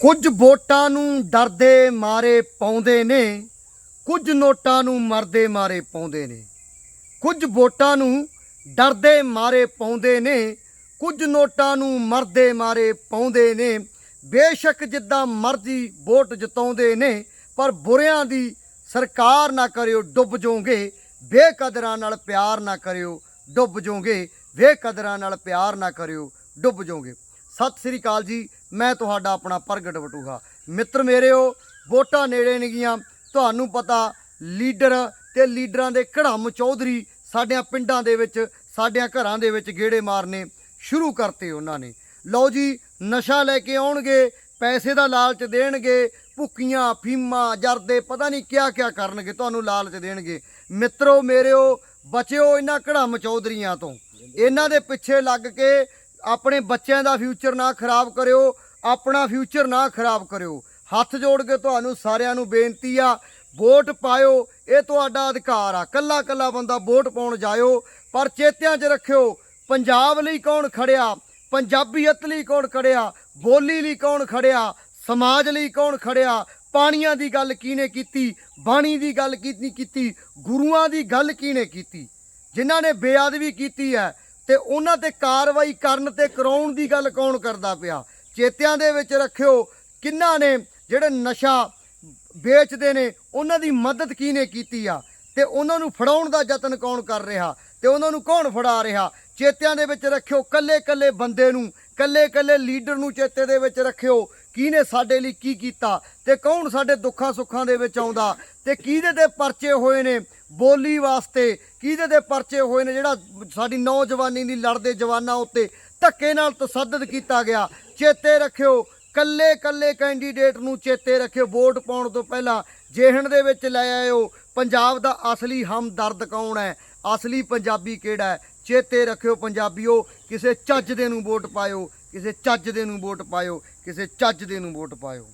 ਕੁਝ ਵੋਟਾਂ ਨੂੰ ਡਰਦੇ ਮਾਰੇ ਪਾਉਂਦੇ ਨੇ, ਕੁਝ ਨੋਟਾਂ ਨੂੰ ਮਰਦੇ ਮਾਰੇ ਪਾਉਂਦੇ ਨੇ। ਕੁਝ ਵੋਟਾਂ ਨੂੰ ਡਰਦੇ ਮਾਰੇ ਪਾਉਂਦੇ ਨੇ, ਕੁਝ ਨੋਟਾਂ ਨੂੰ ਮਰਦੇ ਮਾਰੇ ਪਾਉਂਦੇ ਨੇ। ਬੇਸ਼ੱਕ ਜਿੱਦਾਂ ਮਰਜ਼ੀ ਵੋਟ ਜਿਤਾਉਂਦੇ ਨੇ, ਪਰ ਬੁਰਿਆਂ ਦੀ ਸਰਕਾਰ ਨਾ ਕਰਿਓ, ਡੁੱਬ ਜਾਓਗੇ। ਬੇਕਦਰਾਂ ਨਾਲ ਪਿਆਰ ਨਾ ਕਰਿਓ, ਡੁੱਬ ਜਾਓਗੇ। ਬੇਕਦਰਾਂ ਨਾਲ ਪਿਆਰ ਨਾ ਕਰਿਓ, ਡੁੱਬ ਜਾਓਗੇ। ਸਤਿ ਸ੍ਰੀ ਅਕਾਲ ਜੀ। ਮੈਂ ਤੁਹਾਡਾ ਆਪਣਾ ਪ੍ਰਗਟ ਬਟੂਹਾ ਮਿੱਤਰ ਮੇਰਿਓ, ਵੋਟਾਂ ਨੇੜੇ ਨੇਗੀਆਂ ਤੁਹਾਨੂੰ ਪਤਾ, ਲੀਡਰ ਤੇ ਲੀਡਰਾਂ ਦੇ ਘੜਮ ਚੌਧਰੀ ਸਾਡਿਆਂ ਪਿੰਡਾਂ ਦੇ ਵਿੱਚ, ਸਾਡਿਆਂ ਘਰਾਂ ਦੇ ਵਿੱਚ ਗੇੜੇ ਮਾਰਨੇ ਸ਼ੁਰੂ ਕਰਤੇ ਉਹਨਾਂ ਨੇ। ਲਓ ਜੀ, ਨਸ਼ਾ ਲੈ ਕੇ ਆਉਣਗੇ, ਪੈਸੇ ਦਾ ਲਾਲਚ ਦੇਣਗੇ ਭੁੱਕੀਆਂ ਫੀਮਾਂ ਜਰਦੇ, ਪਤਾ ਨਹੀਂ ਕਿਆ ਕਿਆ ਕਰਨਗੇ, ਤੁਹਾਨੂੰ ਲਾਲਚ ਦੇਣਗੇ। ਮਿੱਤਰੋ ਮੇਰਿਓ, ਬਚਿਓ ਇਹਨਾਂ ਕੜਮ ਚੌਧਰੀਆਂ ਤੋਂ। ਇਹਨਾਂ ਦੇ ਪਿੱਛੇ ਲੱਗ ਕੇ ਆਪਣੇ ਬੱਚਿਆਂ ਦਾ ਫਿਊਚਰ ਨਾ ਖਰਾਬ ਕਰਿਓ ਆਪਣਾ ਫਿਊਚਰ ਨਾ ਖਰਾਬ ਕਰਿਓ। ਹੱਥ ਜੋੜ ਕੇ ਤੁਹਾਨੂੰ ਸਾਰਿਆਂ ਨੂੰ ਬੇਨਤੀ ਆ, ਵੋਟ ਪਾਇਓ, ਇਹ ਤੁਹਾਡਾ ਅਧਿਕਾਰ ਆ। ਕੱਲਾ ਕੱਲਾ ਬੰਦਾ ਵੋਟ ਪਾਉਣ ਜਾਇਓ, ਪਰ ਚੇਤਿਆਂ 'ਚ ਰੱਖਿਓ, ਪੰਜਾਬ ਲਈ ਕੌਣ ਖੜਿਆ, ਪੰਜਾਬੀਅਤ ਲਈ ਕੌਣ ਖੜਿਆ, ਬੋਲੀ ਲਈ ਕੌਣ ਖੜਿਆ, ਸਮਾਜ ਲਈ ਕੌਣ ਖੜਿਆ, ਪਾਣੀਆਂ ਦੀ ਗੱਲ ਕਿਹਨੇ ਕੀਤੀ, ਬਾਣੀ ਦੀ ਗੱਲ ਕੀਤੀ ਕੀਤੀ, ਗੁਰੂਆਂ ਦੀ ਗੱਲ ਕਿਹਨੇ ਕੀਤੀ, ਜਿਨ੍ਹਾਂ ਨੇ ਬੇਅਦਬੀ ਕੀਤੀ ਹੈ, ਤੇ ਉਹਨਾਂ ਤੇ ਕਾਰਵਾਈ ਕਰਨ ਤੇ ਕਰਾਉਣ ਦੀ ਗੱਲ ਕੌਣ ਕਰਦਾ ਪਿਆ? ਚੇਤਿਆਂ ਦੇ ਵਿੱਚ ਰੱਖਿਓ ਕਿੰਨਾ ਨੇ ਜਿਹੜੇ ਨਸ਼ਾ ਵੇਚਦੇ ਨੇ, ਉਹਨਾਂ ਦੀ ਮਦਦ ਕਿਹਨੇ ਕੀਤੀ ਆ? ਤੇ ਉਹਨਾਂ ਨੂੰ ਫੜਾਉਣ ਦਾ ਯਤਨ ਕੌਣ ਕਰ ਰਿਹਾ? ਤੇ ਉਹਨਾਂ ਨੂੰ ਕੌਣ ਫੜਾ ਰਿਹਾ? ਚੇਤਿਆਂ ਦੇ ਵਿੱਚ ਰੱਖਿਓ ਕੱਲੇ ਕੱਲੇ ਬੰਦੇ ਨੂੰ ਕੱਲੇ ਕੱਲੇ ਲੀਡਰ ਨੂੰ ਚੇਤੇ ਦੇ ਵਿੱਚ ਰੱਖਿਓ ਕਿਹਨੇ ਸਾਡੇ ਲਈ ਕੀ ਕੀਤਾ ਤੇ ਕੌਣ ਸਾਡੇ ਦੁੱਖਾਂ ਸੁੱਖਾਂ ਦੇ ਵਿੱਚ ਆਉਂਦਾ ਤੇ ਕਿਹਦੇ ਤੇ ਪਰਚੇ ਹੋਏ ਨੇ ਬੋਲੀ ਵਾਸਤੇ ਕਿਹਦੇ ਤੇ ਪਰਚੇ ਹੋਏ ਨੇ ਜਿਹੜਾ ਸਾਡੀ ਨੌਜਵਾਨੀ ਦੀ ਲੜਦੇ ਜਵਾਨਾਂ ਉੱਤੇ ਧੱਕੇ ਨਾਲ ਤਸੱਦਦ ਕੀਤਾ ਗਿਆ। ਚੇਤੇ ਰੱਖਿਓ, ਕੱਲੇ ਕੱਲੇ ਕੈਂਡੀਡੇਟ ਨੂੰ ਚੇਤੇ ਰੱਖਿਓ। ਵੋਟ ਪਾਉਣ ਤੋਂ ਪਹਿਲਾਂ ਜੇਹਣ ਦੇ ਵਿੱਚ ਲੈ ਆਇਓ। ਪੰਜਾਬ ਦਾ ਅਸਲੀ ਹਮਦਰਦ ਕੌਣ ਹੈ? ਅਸਲੀ ਪੰਜਾਬੀ ਕਿਹੜਾ ਹੈ? ਚੇਤੇ ਰੱਖਿਓ ਪੰਜਾਬੀਓ, ਕਿਸੇ ਚੱਜ ਦੇ ਨੂੰ ਵੋਟ ਪਾਇਓ, ਕਿਸੇ ਚੱਜ ਦੇ ਨੂੰ ਵੋਟ ਪਾਇਓ, ਕਿਸੇ ਚੱਜ ਦੇ ਨੂੰ ਵੋਟ ਪਾਇਓ।